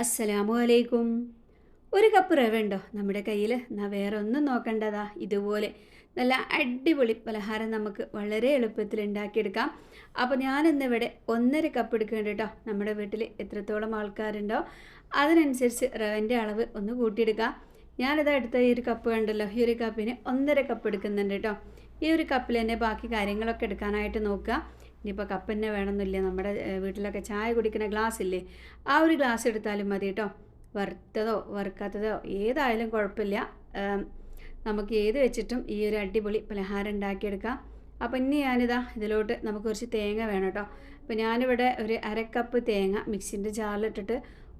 അസ്സലാമു അലൈക്കും. ഒരു കപ്പ് റവ ഉണ്ടോ നമ്മുടെ കയ്യിൽ എന്നാൽ വേറെ ഒന്നും നോക്കണ്ടതാ. ഇതുപോലെ നല്ല അടിപൊളി പലഹാരം നമുക്ക് വളരെ എളുപ്പത്തിൽ ഉണ്ടാക്കിയെടുക്കാം. അപ്പോൾ ഞാനിന്നിവിടെ ഒന്നര കപ്പ് എടുക്കുന്നുണ്ട് കേട്ടോ. നമ്മുടെ വീട്ടിൽ എത്രത്തോളം ആൾക്കാരുണ്ടോ അതിനനുസരിച്ച് റവന്റെ അളവ് ഒന്ന് കൂട്ടിയെടുക്കാം. ഞാനിതാ എടുത്ത ഈ ഒരു കപ്പ് കണ്ടല്ലോ. ഈ ഒരു കപ്പിന് ഒന്നര കപ്പ് എടുക്കുന്നുണ്ട് കേട്ടോ. ഈ ഒരു കപ്പിൽ തന്നെ ബാക്കി കാര്യങ്ങളൊക്കെ എടുക്കാനായിട്ട് നോക്കുക. ഇനിയിപ്പോൾ കപ്പ് തന്നെ വേണമെന്നില്ല? നമ്മുടെ വീട്ടിലൊക്കെ ചായ കുടിക്കുന്ന ഗ്ലാസ് ഇല്ലേ? ആ ഒരു ഗ്ലാസ് എടുത്താലും മതി കേട്ടോ. വറുത്തതോ വറുക്കാത്തതോ ഏതായാലും കുഴപ്പമില്ല. നമുക്ക് ഏത് വെച്ചിട്ടും ഈ ഒരു അടിപൊളി പലഹാരം ഉണ്ടാക്കിയെടുക്കാം. അപ്പോൾ ഇനി ഞാനിതാ ഇതിലോട്ട് നമുക്ക് കുറച്ച് തേങ്ങ വേണം കേട്ടോ. അപ്പോൾ ഞാനിവിടെ ഒരു അരക്കപ്പ് തേങ്ങ മിക്സിന്റെ ജാറിലിട്ടിട്ട്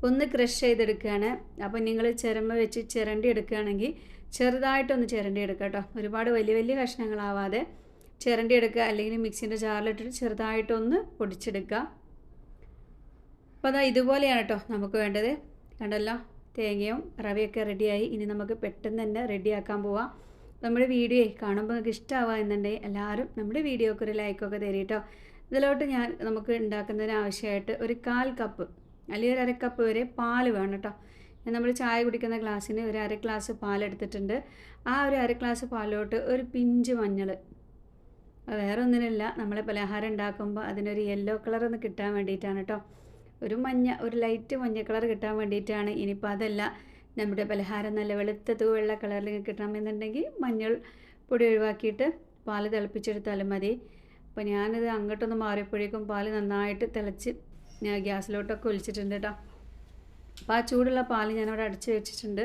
ഒന്ന് ക്രഷ് ചെയ്തെടുക്കുകയാണ്. അപ്പോൾ നിങ്ങൾ ചിരമ വെച്ച് ചിരണ്ടി എടുക്കുകയാണെങ്കിൽ ചെറുതായിട്ടൊന്ന് ചിരണ്ടി എടുക്കുക കേട്ടോ. ഒരുപാട് വലിയ വലിയ കഷ്ണങ്ങളാവാതെ. ചിരണ്ടി എടുക്കുക അല്ലെങ്കിൽ മിക്സിന്റെ ജാറിലിട്ടിട്ട് ചെറുതായിട്ടൊന്ന് പൊടിച്ചെടുക്കുക. അപ്പോൾ അതാ ഇതുപോലെയാണ് കേട്ടോ നമുക്ക് വേണ്ടത്. കണ്ടല്ലോ? തേങ്ങയും റവയൊക്കെ റെഡിയായി. ഇനി നമുക്ക് പെട്ടെന്ന് തന്നെ റെഡിയാക്കാൻ പോവാം. നമ്മുടെ വീഡിയോ കാണുമ്പോൾ നിങ്ങൾക്ക് ഇഷ്ടമാവുക എന്നുണ്ടെങ്കിൽ എല്ലാവരും നമ്മുടെ വീഡിയോക്ക് ഒരു ലൈക്കൊക്കെ തരും കേട്ടോ ഇതിലോട്ട് ഞാൻ നമുക്ക് ഉണ്ടാക്കുന്നതിന് ആവശ്യമായിട്ട് ഒരു കാൽ കപ്പ് അല്ലെങ്കിൽ ഒരു അര കപ്പ് വരെ പാൽ വേണം കേട്ടോ നമ്മൾ ചായ കുടിക്കുന്ന ഗ്ലാസ്സിന് ഒരു അര ഗ്ലാസ് പാലെടുത്തിട്ടുണ്ട്. ആ ഒരു അര ഗ്ലാസ് പാലിലോട്ട് ഒരു പിഞ്ച് മഞ്ഞൾ വേറെ ഒന്നിനല്ല നമ്മൾ പലഹാരം ഉണ്ടാക്കുമ്പോൾ അതിനൊരു യെല്ലോ കളർ ഒന്ന് കിട്ടാൻ വേണ്ടിയിട്ടാണ് കേട്ടോ ഒരു മഞ്ഞ ഒരു ലൈറ്റ് മഞ്ഞ കളർ കിട്ടാൻ വേണ്ടിയിട്ടാണ്. ഇനിയിപ്പോൾ അതല്ല നമ്മുടെ പലഹാരം നല്ല വെളുത്തത് വെള്ള കളറിൽ കിട്ടണമെന്നുണ്ടെങ്കിൽ മഞ്ഞൾ പൊടി ഒഴിവാക്കിയിട്ട് പാൽ തിളപ്പിച്ചെടുത്താലും മതി. അപ്പോൾ ഞാനിത് അങ്ങോട്ടൊന്ന് മാറിയപ്പോഴേക്കും പാൽ നന്നായിട്ട് തിളച്ച് ഞാൻ ഗ്യാസിലോട്ടൊക്കെ ഒലിച്ചിട്ടുണ്ട് കേട്ടോ അപ്പോൾ ആ ചൂടുള്ള പാൽ ഞാനവിടെ അടച്ച് വെച്ചിട്ടുണ്ട്.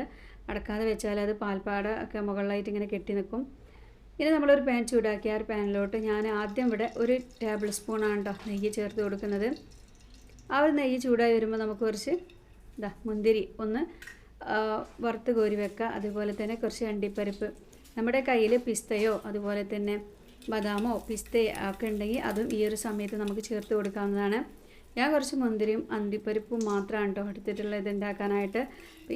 അടക്കാതെ വെച്ചാൽ അത് പാൽപ്പാട ഒക്കെ മുകളിലായിട്ട് ഇങ്ങനെ കെട്ടി നിൽക്കും ഇനി നമ്മളൊരു പാൻ ചൂടാക്കി ആ ഒരു പാനിലോട്ട് ഞാൻ ആദ്യം ഇവിടെ ഒരു ടേബിൾ സ്പൂണാണ് കേട്ടോ നെയ്യ് ചേർത്ത് കൊടുക്കുന്നത്. ആ ഒരു നെയ്യ് ചൂടായി വരുമ്പോൾ നമുക്ക് കുറച്ച് ഇതാ മുന്തിരി ഒന്ന് വറുത്ത് കോരി വെക്കുക അതുപോലെ തന്നെ കുറച്ച് അണ്ടിപ്പരിപ്പ്. നമ്മുടെ കയ്യിൽ പിസ്തയോ അതുപോലെ തന്നെ ബദാമോ പിസ്തയോ ഒക്കെ ഉണ്ടെങ്കിൽ അതും ഈ ഒരു സമയത്ത് നമുക്ക് ചേർത്ത് കൊടുക്കാവുന്നതാണ്. ഞാൻ കുറച്ച് മുന്തിരിയും അണ്ടിപ്പരിപ്പും മാത്രമാണ് കേട്ടോ എടുത്തിട്ടുള്ളത് ഉണ്ടാക്കാനായിട്ട്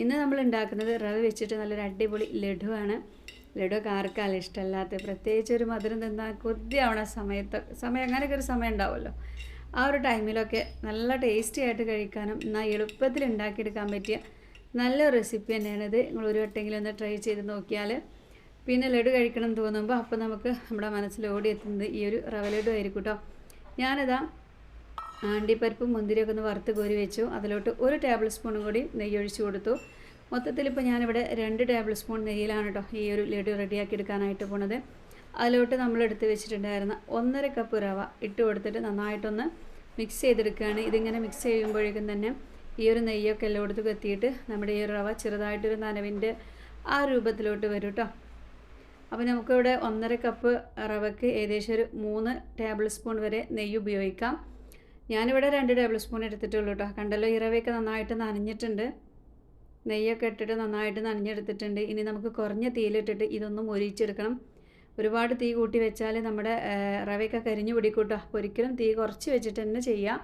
ഇന്ന് നമ്മൾ ഉണ്ടാക്കുന്നത് റവ വെച്ചിട്ട് നല്ലൊരു അടിപൊളി ലഡുവാണ്. ലഡുവൊക്കെ ആർക്കാലും ഇഷ്ടമല്ലാത്ത പ്രത്യേകിച്ച് ഒരു മധുരം തിന്നാൽ കൊതിയാവണ സമയത്ത് സമയം അങ്ങനെയൊക്കെ ഒരു സമയം ഉണ്ടാവുമല്ലോ. ആ ഒരു ടൈമിലൊക്കെ നല്ല ടേസ്റ്റി ആയിട്ട് കഴിക്കാനും എന്നാൽ എളുപ്പത്തിൽ ഉണ്ടാക്കിയെടുക്കാൻ പറ്റിയ നല്ല റെസിപ്പി തന്നെയാണിത് നിങ്ങൾ ഒരു വട്ടെങ്കിലും ഒന്ന് ട്രൈ ചെയ്ത് നോക്കിയാൽ പിന്നെ ലഡു കഴിക്കണം എന്ന് തോന്നുമ്പോൾ അപ്പോൾ നമുക്ക് നമ്മുടെ മനസ്സിൽ ഓടി എത്തുന്നത് ഈ ഒരു റവ ലഡു ആയിരിക്കും കേട്ടോ ഞാനിതാ ആണ്ടിപ്പരിപ്പും മുന്തിരിയൊക്കെ ഒന്ന് വറുത്ത് കോരി വെച്ചു. അതിലോട്ട് ഒരു ടേബിൾ സ്പൂണും കൂടി നെയ്യ് ഒഴിച്ച് കൊടുത്തു. മൊത്തത്തിൽ ഇപ്പോൾ ഞാനിവിടെ രണ്ട് ടേബിൾ സ്പൂൺ നെയ്യിലാണ് കേട്ടോ ഈ ഒരു ലഡു റെഡിയാക്കി എടുക്കാനായിട്ട് പോണത്. അതിലോട്ട് നമ്മൾ എടുത്ത് വെച്ചിട്ടുണ്ടായിരുന്ന ഒന്നര കപ്പ് റവ ഇട്ട് കൊടുത്തിട്ട് നന്നായിട്ടൊന്ന് മിക്സ് ചെയ്തെടുക്കുകയാണ്. ഇതിങ്ങനെ മിക്സ് ചെയ്യുമ്പോഴേക്കും തന്നെ ഈ ഒരു നെയ്യൊക്കെ എല്ലായിടത്തും എത്തിയിട്ട് നമ്മുടെ ഈ റവ ചെറുതായിട്ടൊരു നനവിന്റെ ആ രൂപത്തിലോട്ട് വരും കേട്ടോ അപ്പോൾ നമുക്കിവിടെ ഒന്നര കപ്പ് റവയ്ക്ക് ഏകദേശം ഒരു മൂന്ന് ടേബിൾ സ്പൂൺ വരെ നെയ്യ് ഉപയോഗിക്കാം. ഞാനിവിടെ രണ്ട് ടേബിൾ സ്പൂൺ എടുത്തിട്ടുള്ളൂ കേട്ടോ കണ്ടല്ലോ ഈ റവയൊക്കെ നന്നായിട്ട് നനഞ്ഞിട്ടുണ്ട്. നെയ്യൊക്കെ ഇട്ടിട്ട് നന്നായിട്ട് നനഞ്ഞെടുത്തിട്ടുണ്ട്. ഇനി നമുക്ക് കുറഞ്ഞ തീയിലിട്ടിട്ട് ഇതൊന്നും മൊരിച്ചെടുക്കണം. ഒരുപാട് തീ കൂട്ടി വെച്ചാൽ നമ്മുടെ റവയൊക്കെ കരിഞ്ഞു പിടിക്കൂട്ടോ. അപ്പോൾ ഒരിക്കലും തീ കുറച്ച് വെച്ചിട്ട് തന്നെ ചെയ്യാം.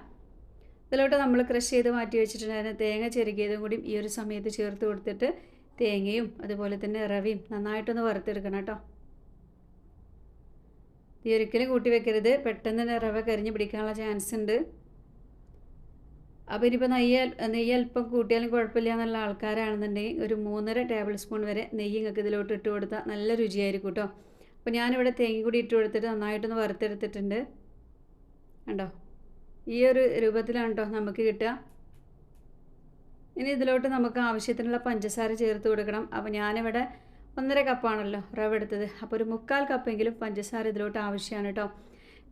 ഇതിലോട്ട് നമ്മൾ ക്രഷ് ചെയ്ത് മാറ്റി വെച്ചിട്ടുണ്ടായിരുന്ന തേങ്ങ ചെരുകിയതും കൂടി ഈ ഒരു സമയത്ത് ചേർത്ത് കൊടുത്തിട്ട് തേങ്ങയും അതുപോലെ തന്നെ റവയും നന്നായിട്ടൊന്ന് വറുത്തെടുക്കണം കേട്ടോ. തീ ഒരിക്കലും കൂട്ടി വെക്കരുത്. പെട്ടെന്ന് തന്നെ റവ കരിഞ്ഞ് പിടിക്കാനുള്ള ചാൻസ് ഉണ്ട്. അപ്പോൾ ഇനിയിപ്പോൾ നെയ്യ് നെയ്യ് അല്പം കൂട്ടിയാലും കുഴപ്പമില്ല എന്നുള്ള ആൾക്കാരാണെന്നുണ്ടെങ്കിൽ ഒരു മൂന്നര ടേബിൾ സ്പൂൺ വരെ നെയ്യ് നിങ്ങൾക്ക് ഇതിലോട്ട് ഇട്ട് കൊടുത്താൽ നല്ല രുചിയായിരിക്കും കേട്ടോ. അപ്പോൾ ഞാനിവിടെ തേങ്ങ കൂടി ഇട്ട് കൊടുത്തിട്ട് നന്നായിട്ടൊന്ന് വറുത്തെടുത്തിട്ടുണ്ട്. കണ്ടോ? ഈ ഒരു രൂപത്തിലാണ് കേട്ടോ നമുക്ക് കിട്ടുക. ഇനി ഇതിലോട്ട് നമുക്ക് ആവശ്യത്തിനുള്ള പഞ്ചസാര ചേർത്ത് കൊടുക്കണം. അപ്പോൾ ഞാനിവിടെ ഒന്നര കപ്പാണല്ലോ റവ എടുത്തത്. അപ്പോൾ ഒരു മുക്കാൽ കപ്പെങ്കിലും പഞ്ചസാര ഇതിലോട്ട് ആവശ്യമാണ് കേട്ടോ.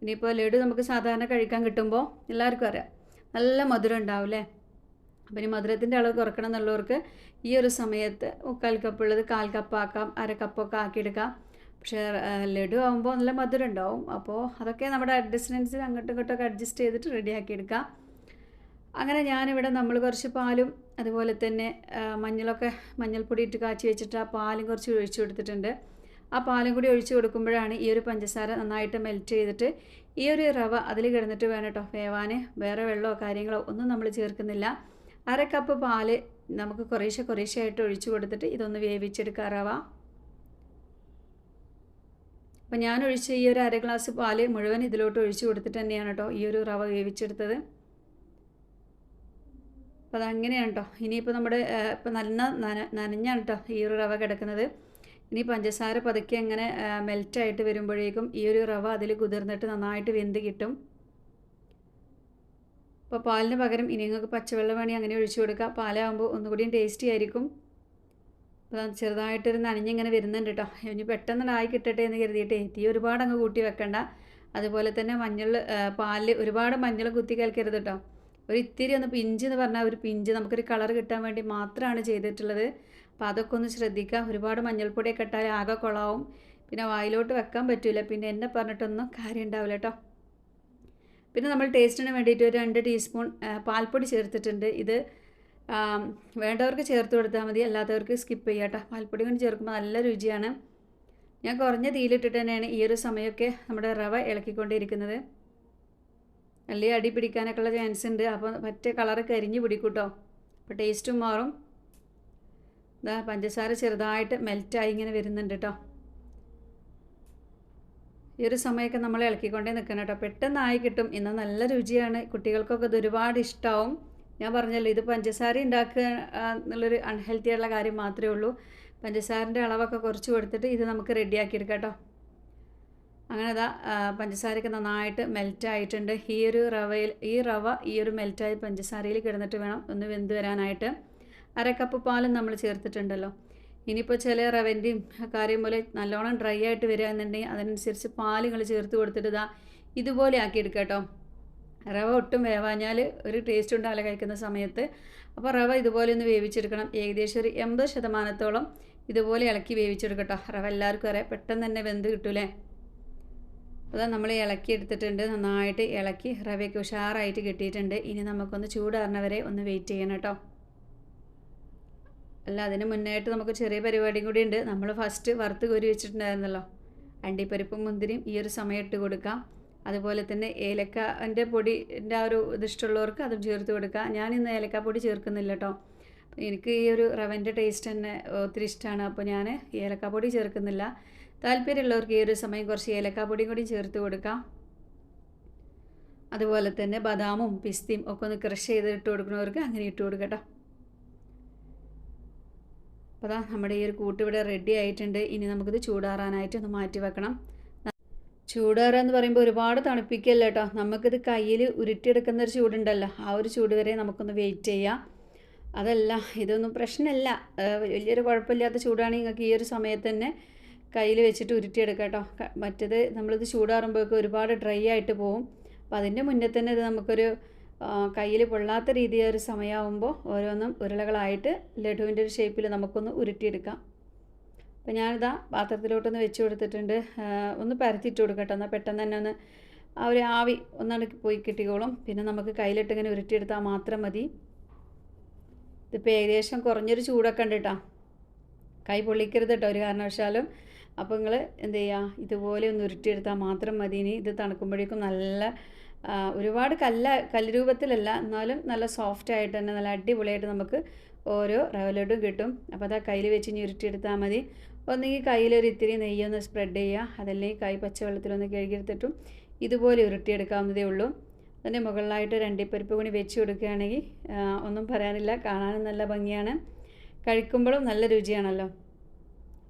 ഇനിയിപ്പോൾ ലഡു നമുക്ക് സാധാരണ കഴിക്കാൻ കിട്ടുമ്പോൾ എല്ലാവർക്കും അറിയാം. നല്ല മധുരം ഉണ്ടാവും അല്ലേ? അപ്പം ഇനി മധുരത്തിന്റെ അളവ് കുറക്കണം എന്നുള്ളവർക്ക് ഈ ഒരു സമയത്ത് മുക്കാൽ കപ്പ് ഉള്ളത് കാൽ കപ്പാക്കാം അര കപ്പൊക്കെ ആക്കിയെടുക്കാം. പക്ഷേ ലഡു ആകുമ്പോൾ നല്ല മധുരം ഉണ്ടാവും. അപ്പോൾ അതൊക്കെ നമ്മുടെ അഡ്ജസ്റ്റ്മെന്റ്സിൽ അങ്ങോട്ടും ഇങ്ങോട്ടൊക്കെ അഡ്ജസ്റ്റ് ചെയ്തിട്ട് റെഡിയാക്കി എടുക്കാം. അങ്ങനെ ഞാനിവിടെ നമ്മൾ കുറച്ച് പാലും അതുപോലെ തന്നെ മഞ്ഞളൊക്കെ മഞ്ഞൾപ്പൊടി ഇട്ട് കാച്ചി വെച്ചിട്ട് ആ പാലും കുറച്ച് ഒഴിച്ചു കൊടുത്തിട്ടുണ്ട്. ആ പാലും കൂടി ഒഴിച്ച് കൊടുക്കുമ്പോഴാണ് ഈ ഒരു പഞ്ചസാര നന്നായിട്ട് മെൽറ്റ് ചെയ്തിട്ട് ഈ ഒരു റവ അതിൽ കിടന്നിട്ട് വേണം കേട്ടോ വേവാൻ വേറെ വെള്ളമോ കാര്യങ്ങളോ ഒന്നും നമ്മൾ ചേർക്കുന്നില്ല. അര കപ്പ് പാൽ നമുക്ക് കുറേശ്ശെ കുറേശ്ശെ ആയിട്ട് ഒഴിച്ചു കൊടുത്തിട്ട് ഇതൊന്ന് വേവിച്ചെടുക്കുക റവ. അപ്പം ഞാൻ ഒഴിച്ച ഈ ഒരു അര ഗ്ലാസ് പാൽ മുഴുവൻ ഇതിലോട്ട് ഒഴിച്ചു കൊടുത്തിട്ട് തന്നെയാണ് കേട്ടോ ഈ ഒരു റവ വേവിച്ചെടുത്തത്. അപ്പോൾ അതങ്ങനെയാണ് കേട്ടോ ഇനിയിപ്പോൾ നമ്മുടെ നല്ല നന നനഞ്ഞാണ് കേട്ടോ ഈ ഒരു റവ കിടക്കുന്നത്. ഇനി പഞ്ചസാര പതുക്കെ അങ്ങനെ മെൽറ്റായിട്ട് വരുമ്പോഴേക്കും ഈ ഒരു റവ അതിൽ കുതിർന്നിട്ട് നന്നായിട്ട് വെന്ത് കിട്ടും. അപ്പോൾ പാലിന് പകരം ഇനി നിങ്ങൾക്ക് പച്ചവെള്ളം വേണി അങ്ങനെ ഒഴിച്ചു കൊടുക്കുക പാലാകുമ്പോൾ ഒന്നുകൂടിയും ടേസ്റ്റി ആയിരിക്കും. അപ്പോൾ ചെറുതായിട്ടൊരു നനഞ്ഞിങ്ങനെ വരുന്നുണ്ട് കേട്ടോ ഇനി പെട്ടെന്ന് ആയി കിട്ടട്ടെ എന്ന് കരുതിയിട്ട് തീ ഒരുപാട് അങ്ങ് കൂട്ടി വെക്കണ്ട. അതുപോലെ തന്നെ മഞ്ഞൾ പാലിൽ ഒരുപാട് മഞ്ഞൾ കുത്തി കലക്കരുത് കേട്ടോ ഒരു ഇത്തിരി ഒന്ന് പിഞ്ച് എന്ന് പറഞ്ഞാൽ ഒരു പിഞ്ച്. നമുക്കൊരു കളർ കിട്ടാൻ വേണ്ടി മാത്രമാണ് ചെയ്തിട്ടുള്ളത്. അപ്പോൾ അതൊക്കെ ഒന്ന് ശ്രദ്ധിക്കുക. ഒരുപാട് മഞ്ഞൾപ്പൊടിയൊക്കെ ഇട്ടാൽ ആകെ കൊളാവും. പിന്നെ വായിലോട്ട് വെക്കാൻ പറ്റില്ല പിന്നെ എന്നെ പറഞ്ഞിട്ടൊന്നും കാര്യം ഉണ്ടാവില്ല കേട്ടോ പിന്നെ നമ്മൾ ടേസ്റ്റിന് വേണ്ടിയിട്ട് ഒരു രണ്ട് ടീസ്പൂൺ പാൽപ്പൊടി ചേർത്തിട്ടുണ്ട്. ഇത് വേണ്ടവർക്ക് ചേർത്ത് കൊടുത്താൽ മതി. അല്ലാത്തവർക്ക് സ്കിപ്പ് ചെയ്യാം കേട്ടോ പാൽപ്പൊടി കൊണ്ട് ചേർക്കുമ്പോൾ നല്ല രുചിയാണ്. ഞാൻ കുറഞ്ഞ തീയിലിട്ടിട്ട് തന്നെയാണ് ഈ ഒരു സമയമൊക്കെ നമ്മുടെ റവ ഇളക്കിക്കൊണ്ടിരിക്കുന്നത്. അല്ലെങ്കിൽ അടി പിടിക്കാനൊക്കെ ഉള്ള ചാൻസ് ഉണ്ട്. അപ്പോൾ മറ്റേ കളറ് കരിഞ്ഞ് പിടിക്കൂട്ടോ അപ്പോൾ ടേസ്റ്റും മാറും. ഇതാ പഞ്ചസാര ചെറുതായിട്ട് മെൽറ്റായി ഇങ്ങനെ വരുന്നുണ്ട് കേട്ടോ ഈ ഒരു സമയമൊക്കെ നമ്മൾ ഇളക്കിക്കൊണ്ടേ നിൽക്കണം കേട്ടോ പെട്ടെന്നായി കിട്ടും. ഇന്ന് നല്ല രുചിയാണ്. കുട്ടികൾക്കൊക്കെ ഇത് ഒരുപാട് ഇഷ്ടമാവും ഞാൻ പറഞ്ഞല്ലോ ഇത് പഞ്ചസാര ഉണ്ടാക്കുക എന്നുള്ളൊരു അൺഹെൽത്തി ആയിട്ടുള്ള കാര്യം മാത്രമേ ഉള്ളൂ. പഞ്ചസാരന്റെ അളവൊക്കെ കുറച്ച് കൊടുത്തിട്ട് ഇത് നമുക്ക് റെഡിയാക്കി എടുക്കാം കേട്ടോ അങ്ങനെ അതാ പഞ്ചസാരയൊക്കെ നന്നായിട്ട് മെൽറ്റ് ആയിട്ടുണ്ട്. ഈ ഒരു റവയിൽ ഈ റവ ഈ ഒരു മെൽറ്റായി പഞ്ചസാരയിൽ കിടന്നിട്ട് വേണം ഒന്ന് വെന്ത് വരാനായിട്ട്. അര കപ്പ് പാലും നമ്മൾ ചേർത്തിട്ടുണ്ടല്ലോ. ഇനിയിപ്പോൾ ചില റവന്റെയും കാര്യം പോലെ നല്ലോണം ഡ്രൈ ആയിട്ട് വരിക എന്നുണ്ടെങ്കിൽ അതിനനുസരിച്ച് പാൽ ചേർത്ത് കൊടുത്തിട്ട് ഇതാ ഇതുപോലെ ആക്കി എടുക്കുക കേട്ടോ. റവ ഒട്ടും വേവാഞ്ഞാൽ ഒരു ടേസ്റ്റ് ഉണ്ടാവില്ല കഴിക്കുന്ന സമയത്ത്. അപ്പോൾ റവ ഇതുപോലെ ഒന്ന് വേവിച്ചെടുക്കണം. ഏകദേശം ഒരു എൺപത് ശതമാനത്തോളം ഇതുപോലെ ഇളക്കി വേവിച്ചെടുക്കട്ടോ റവ എല്ലാവർക്കും അറിയാം. പെട്ടെന്ന് തന്നെ വെന്ത് കിട്ടൂലേ? അതാ നമ്മൾ ഇളക്കി എടുത്തിട്ടുണ്ട്. നന്നായിട്ട് ഇളക്കി റവയൊക്കെ ഉഷാറായിട്ട് കിട്ടിയിട്ടുണ്ട്. ഇനി നമുക്കൊന്ന് ചൂടാറുന്നവരെ ഒന്ന് വെയിറ്റ് ചെയ്യണം കേട്ടോ. അല്ല അതിന് മുന്നായിട്ട് നമുക്ക് ചെറിയ പരിപാടിയും കൂടി ഉണ്ട്. നമ്മൾ ഫസ്റ്റ് വറുത്ത് കോരി വെച്ചിട്ടുണ്ടായിരുന്നല്ലോ. അണ്ടിപ്പരിപ്പും മുന്തിരിയും ഈ ഒരു സമയം ഇട്ട് കൊടുക്കാം. അതുപോലെ തന്നെ ഏലക്കന്റെ പൊടിന്റെ ആ ഒരു ഇതിഷ്ടമുള്ളവർക്ക് അതും ചേർത്ത് കൊടുക്കുക ഞാൻ ഇന്ന് ഏലക്കാപ്പൊടി ചേർക്കുന്നില്ല കേട്ടോ എനിക്ക് ഈ ഒരു റവന്റെ ടേസ്റ്റ് തന്നെ ഒത്തിരി ഇഷ്ടമാണ് അപ്പോൾ ഞാൻ ഏലക്കാപ്പൊടി ചേർക്കുന്നില്ല. താല്പര്യമുള്ളവർക്ക് ഈ ഒരു സമയം കുറച്ച് ഏലക്കാപ്പൊടിയും കൂടി ചേർത്ത് കൊടുക്കാം. അതുപോലെ തന്നെ ബദാമും പിസ്തയും ഒക്കെ ഒന്ന് ക്രഷ് ചെയ്ത് ഇട്ട് കൊടുക്കുന്നവർക്ക് അങ്ങനെ ഇട്ട് കൊടുക്കട്ടോ അപ്പോൾ അതാ നമ്മുടെ ഈ ഒരു കൂട്ട് ഇവിടെ റെഡി ആയിട്ടുണ്ട്. ഇനി നമുക്കിത് ചൂടാറാനായിട്ട് ഒന്ന് മാറ്റി വെക്കണം. ചൂടാറുക എന്ന് പറയുമ്പോൾ ഒരുപാട് തണുപ്പിക്കല്ല കേട്ടോ നമുക്കിത് കയ്യിൽ ഉരുട്ടിയെടുക്കുന്ന ഒരു ചൂടുണ്ടല്ലോ. ആ ഒരു ചൂട് വരെ നമുക്കൊന്ന് വെയിറ്റ് ചെയ്യാം. അതല്ല ഇതൊന്നും പ്രശ്നമല്ല വലിയൊരു കുഴപ്പമില്ലാത്ത ചൂടാണെങ്കിൽ നിങ്ങൾക്ക് ഈ ഒരു സമയത്ത് തന്നെ കയ്യിൽ വെച്ചിട്ട് ഉരുട്ടിയെടുക്കാം കേട്ടോ മറ്റേത് നമ്മളിത് ചൂടാറുമ്പോഴൊക്കെ ഒരുപാട് ഡ്രൈ ആയിട്ട് പോകും അപ്പോൾ അതിന്റെ മുന്നേ തന്നെ ഇത് നമുക്കൊരു കയ്യിൽ പൊള്ളാത്ത രീതിയിൽ ഒരു സമയമാകുമ്പോൾ ഓരോന്നും ഉരുളകളായിട്ട് ലഡുവിന്റെ ഒരു ഷേപ്പിൽ നമുക്കൊന്ന് ഉരുട്ടിയെടുക്കാം. അപ്പോൾ ഞാനിതാ പാത്രത്തിലോട്ടൊന്ന് വെച്ച് കൊടുത്തിട്ടുണ്ട്. ഒന്ന് പരത്തിയിട്ട് കൊടുക്കട്ടെ. എന്നാൽ പെട്ടെന്ന് തന്നെ ഒന്ന് ആ ഒരു ആവി ഒന്നാണ് പോയി കിട്ടിക്കോളും. പിന്നെ നമുക്ക് കയ്യിലിട്ട് ഇങ്ങനെ ഉരുട്ടിയെടുത്താൽ മാത്രം മതി. ഇതിപ്പോൾ ഏകദേശം കുറഞ്ഞൊരു ചൂടൊക്കെ ഉണ്ട് കേട്ടോ കൈ പൊള്ളിക്കരുത് കേട്ടോ ഒരു കാരണവശാലും. അപ്പോൾ നിങ്ങൾ എന്ത് ചെയ്യുക ഇതുപോലെ ഒന്ന് ഉരുട്ടിയെടുത്താൽ മാത്രം മതി. ഇനി ഇത് തണുക്കുമ്പോഴേക്കും നല്ല ഒരുപാട് കല്ല കല്ല് രൂപത്തിലല്ല എന്നാലും നല്ല സോഫ്റ്റ് ആയിട്ട് തന്നെ നല്ല അടിപൊളിയായിട്ട് നമുക്ക് ഓരോ റവലഡും കിട്ടും. അപ്പോൾ അത് കയ്യിൽ വെച്ച് ഞുരുട്ടിയെടുത്താൽ മതി. ഒന്നെങ്കിൽ കയ്യിലൊരു ഇത്തിരി നെയ്യൊന്ന് സ്പ്രെഡ് ചെയ്യുക അതല്ലെങ്കിൽ കൈ പച്ചവെള്ളത്തിലൊന്ന് കഴുകിയെടുത്തിട്ടും ഇതുപോലെ ഉരുട്ടിയെടുക്കാവുന്നതേ ഉള്ളൂ. അതിന്റെ മുകളിലായിട്ട് രണ്ടിപ്പരിപ്പ് കൂടി വെച്ച് കൊടുക്കുകയാണെങ്കിൽ ഒന്നും പറയാനില്ല. കാണാനും നല്ല ഭംഗിയാണ്. കഴിക്കുമ്പോഴും നല്ല രുചിയാണല്ലോ.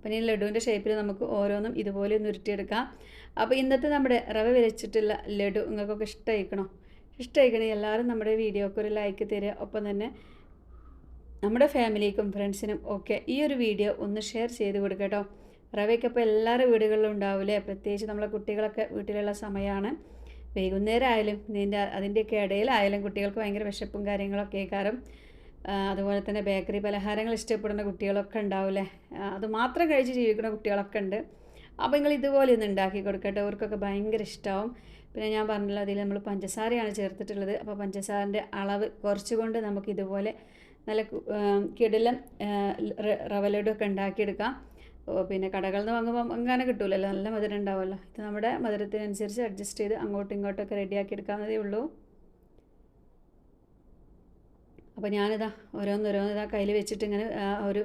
അപ്പം ഈ ലഡുവിന്റെ ഷേപ്പിൽ നമുക്ക് ഓരോന്നും ഇതുപോലെ ഒന്ന് ഉരുട്ടിയെടുക്കാം. അപ്പോൾ ഇന്നത്തെ നമ്മുടെ റവ വിരച്ചിട്ടുള്ള ലഡു നിങ്ങൾക്കൊക്കെ ഇഷ്ടമായിക്കണോ ഇഷ്ടമായിക്കണേ എല്ലാവരും നമ്മുടെ വീഡിയോക്ക് ഒരു ലൈക്ക് തരിക. ഒപ്പം തന്നെ നമ്മുടെ ഫാമിലിക്കും ഫ്രണ്ട്സിനും ഒക്കെ ഈ ഒരു വീഡിയോ ഒന്ന് ഷെയർ ചെയ്ത് കൊടുക്കുക കേട്ടോ. റവയ്ക്ക് അപ്പോൾ എല്ലാവരുടെ വീടുകളിലും ഉണ്ടാവില്ലേ? പ്രത്യേകിച്ച് നമ്മളെ കുട്ടികളൊക്കെ വീട്ടിലുള്ള സമയമാണ്. വൈകുന്നേരം ആയാലും ഇതിന്റെ അതിന്റെയൊക്കെ ഇടയിലായാലും കുട്ടികൾക്ക് ഭയങ്കര വിശപ്പും കാര്യങ്ങളൊക്കെ കാരണം അതുപോലെ തന്നെ ബേക്കറി പലഹാരങ്ങൾ ഇഷ്ടപ്പെടുന്ന കുട്ടികളൊക്കെ ഉണ്ടാവില്ലേ? അത് മാത്രം കഴിച്ച് ജീവിക്കുന്ന കുട്ടികളൊക്കെ ഉണ്ട്. അപ്പോൾ നിങ്ങൾ ഇതുപോലെ ഒന്ന് ഉണ്ടാക്കി കൊടുക്കട്ടെ. അവർക്കൊക്കെ ഭയങ്കര ഇഷ്ടമാവും പിന്നെ ഞാൻ പറഞ്ഞല്ലോ അതിൽ നമ്മൾ പഞ്ചസാരയാണ് ചേർത്തിട്ടുള്ളത്. അപ്പോൾ പഞ്ചസാരന്റെ അളവ് കുറച്ചുകൊണ്ട് നമുക്ക് ഇതുപോലെ നല്ല കിടിലം റവ ലഡുവൊക്കെ ഉണ്ടാക്കിയെടുക്കാം. പിന്നെ കടകളിൽ നിന്ന് വാങ്ങുമ്പോൾ അങ്ങനെ കിട്ടൂലല്ലോ. നല്ല മധുരം ഉണ്ടാവുമല്ലോ. ഇത് നമ്മുടെ മധുരത്തിനനുസരിച്ച് അഡ്ജസ്റ്റ് ചെയ്ത് അങ്ങോട്ടും ഇങ്ങോട്ടൊക്കെ റെഡിയാക്കി എടുക്കാവുന്നതേ ഉള്ളൂ. അപ്പോൾ ഞാനിതാ ഓരോന്നോരോന്ന് ഇതാ കയ്യിൽ വെച്ചിട്ട് ഇങ്ങനെ ഒരു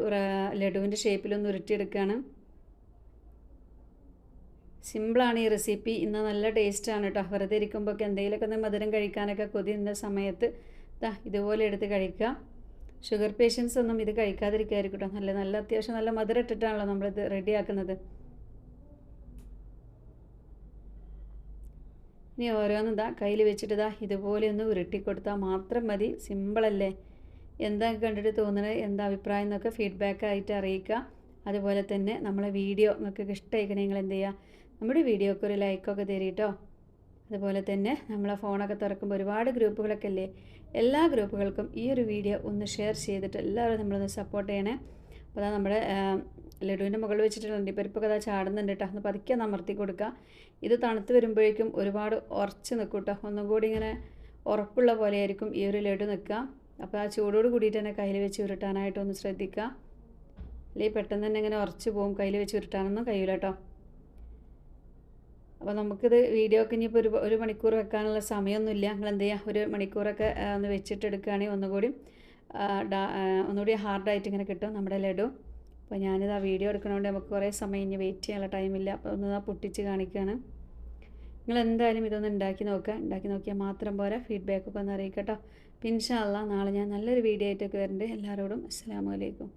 ലഡുവിന്റെ ഷേപ്പിലൊന്ന് ഉരുട്ടിയെടുക്കുകയാണ് സിമ്പിളാണ് ഈ റെസിപ്പി. ഇന്ന് നല്ല ടേസ്റ്റാണ് കേട്ടോ വെറുതെ ഇരിക്കുമ്പോഴൊക്കെ എന്തെങ്കിലുമൊക്കെ ഒന്ന് മധുരം കഴിക്കാനൊക്കെ കൊതിയുന്ന സമയത്ത് ഇതാ ഇതുപോലെ എടുത്ത് കഴിക്കുക ഷുഗർ പേഷ്യൻസ് ഒന്നും ഇത് കഴിക്കാതിരിക്കായിരിക്കും കേട്ടോ നല്ല നല്ല അത്യാവശ്യം നല്ല മധുരം ഇട്ടിട്ടാണല്ലോ നമ്മളിത് റെഡിയാക്കുന്നത്. ഇനി ഓരോന്നും ഇതാ കയ്യിൽ വെച്ചിട്ട് ഇതാ ഇതുപോലെ ഒന്ന് ഉരുട്ടിക്കൊടുത്താൽ മാത്രം മതി. സിമ്പിളല്ലേ എന്താ കണ്ടിട്ട് തോന്നുന്നത് എന്താ അഭിപ്രായം എന്നൊക്കെ ഫീഡ്ബാക്ക് ആയിട്ട് അറിയിക്കുക. അതുപോലെ തന്നെ നമ്മളെ വീഡിയോ നിങ്ങൾക്ക് ഇഷ്ടമായിക്കണേ നിങ്ങൾ എന്ത് ചെയ്യുക? നമ്മുടെ വീഡിയോക്ക് ഒരു ലൈക്കൊക്കെ തരീട്ടോ അതുപോലെ തന്നെ നമ്മളെ ഫോണൊക്കെ തുറക്കുമ്പോൾ ഒരുപാട് ഗ്രൂപ്പുകളൊക്കെ അല്ലേ എല്ലാ ഗ്രൂപ്പുകൾക്കും ഈ ഒരു വീഡിയോ ഒന്ന് ഷെയർ ചെയ്തിട്ട് എല്ലാവരും നമ്മളൊന്ന് സപ്പോർട്ട് ചെയ്യണേ. അപ്പോൾ നമ്മുടെ ലഡുവിന്റെ മുകളിൽ വെച്ചിട്ടുണ്ട് അണ്ടിപ്പരിപ്പ് കഥ ചാടുന്നുണ്ട് കേട്ടോ ഒന്ന് പതുക്കെ അമർത്തി കൊടുക്കുക ഇത് തണുത്ത് വരുമ്പോഴേക്കും ഒരുപാട് ഉറച്ച് നിൽക്കും കേട്ടോ ഒന്നും കൂടി ഇങ്ങനെ ഉറപ്പുള്ള പോലെയായിരിക്കും ഈ ഒരു ലഡു നിൽക്കുക അപ്പോൾ ആ ചൂടോട് കൂടിയിട്ട് തന്നെ കയ്യിൽ വെച്ച് ഉരുട്ടാനായിട്ടൊന്ന് ശ്രദ്ധിക്കുക അല്ലെങ്കിൽ പെട്ടെന്ന് തന്നെ ഇങ്ങനെ ഉറച്ച് പോകും കയ്യിൽ വെച്ച് ഉരുട്ടാനൊന്നും കഴിയില്ല കേട്ടോ അപ്പോൾ നമുക്കിത് വീഡിയോ ഒക്കെ ഇനിയിപ്പോൾ ഒരു ഒരു മണിക്കൂർ വെക്കാനുള്ള സമയമൊന്നുമില്ല നിങ്ങൾ എന്ത് ചെയ്യുക ഒരു മണിക്കൂറൊക്കെ ഒന്ന് വെച്ചിട്ട് ഒന്നുകൂടി ആ, ഒന്നുകൂടി ഹാർഡായിട്ട് ഇങ്ങനെ കിട്ടും നമ്മുടെ ലഡു. അപ്പോൾ ഞാനിത് ആ വീഡിയോ എടുക്കണോണ്ട് നമുക്ക് കുറേ സമയം ഇനി വെയിറ്റ് ചെയ്യാനുള്ള ടൈമില്ല അപ്പോൾ ഒന്ന് പൊട്ടിച്ച് കാണിക്കുകയാണ് നിങ്ങൾ എന്തായാലും ഇതൊന്ന് ഉണ്ടാക്കി നോക്കുക ഉണ്ടാക്കി നോക്കിയാൽ മാത്രം പോരാ. ഫീഡ്ബാക്കൊക്കെ ഒന്ന് അറിയിക്കട്ടോ പിൻഷാല്ല നാളെ ഞാൻ നല്ലൊരു വീഡിയോ ആയിട്ടൊക്കെ വരുന്നുണ്ട് എല്ലാവരോടും അസ്സാം വലൈക്കും